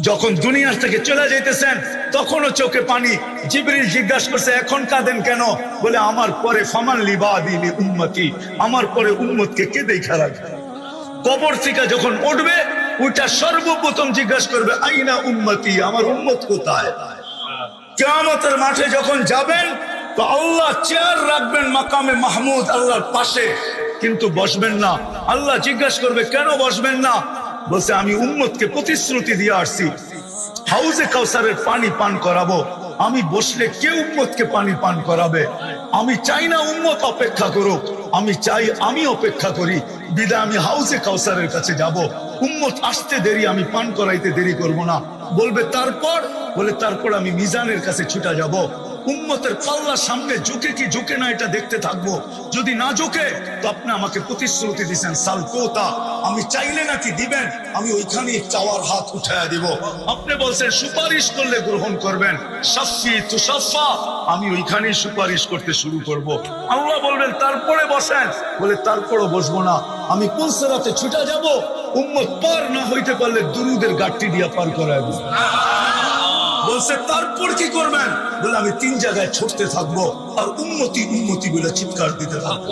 যখন দুনিয়ার থেকে চলে যাইতেছেন, তখনও চোখে পানি। জিবরিল জিজ্ঞাসা করছে, এখন কাঁদেন কেন? বলে, আমার পরে ফমান লিবা দিলি উম্মতি, আমার পরে উম্মতকে কে দেখা রাখবে? কবর থেকে যখন উঠবে ওইটা সর্বপ্রথম জিজ্ঞাসা করবে, আইনা উম্মতি, আমার উম্মত কোথায়? কেয়ামতের মাঠে যখন যাবেন, তো আল্লাহ চেয়ার রাখবেন মাকামে মাহমুদ আল্লাহর পাশে। কিন্তু বসবেন না। আল্লাহ জিজ্ঞাসা করবে, কেন বসবেন না? বলছে, আমি উম্মতকে প্রতিশ্রুতি দিয়ে আসছি। হাউজে কাউসারের পানি পান করাবো। আমি বসলে কে উম্মতকে পানি পান করাবে? আমি চাই না উম্মত অপেক্ষা করুক। আমি চাই আমি অপেক্ষা করি। বিদায় আমি হাউজে কাউসারের কাছে যাব। উম্মত আসতে দেরি, আমি পান করাইতে দেরি করব না। বলবে, তারপর? বলে, তারপর আমি মিজানের কাছে ছুটা যাব। উম্মতের পাল্লা সামনে ঝুঁকে কি ঝুঁকে না এটা দেখতে থাকব। যদি না ঝুঁকে, তো আপনি আমাকে প্রতিশ্রুতি দিচ্ছেন সালকোতা আমি চাইলে নাকি দিবেন, আমি ওইখানে চাওয়ার হাত উঠায় দিব। আপনি বলছেন, সুপারিশ করলে গ্রহণ করবেন। সাফি তুষাফা আমি ওইখানেই সুপারিশ করতে শুরু করব। আল্লাহ বলবেন, তারপরে বসেন। বলে, তারপরও বসবো না। আমি কোন সেরাতে ছুটা যাব? উম্মত পার না হইতে পারলে দুরুদের গাঠটি দিয়া পার করায়। বলছে, তারপর কি করবেন? বলে, আমি তিন জায়গায় ছুটতে থাকব আর উন্নতি উন্নতি বলে চিৎকার দিতে থাকব।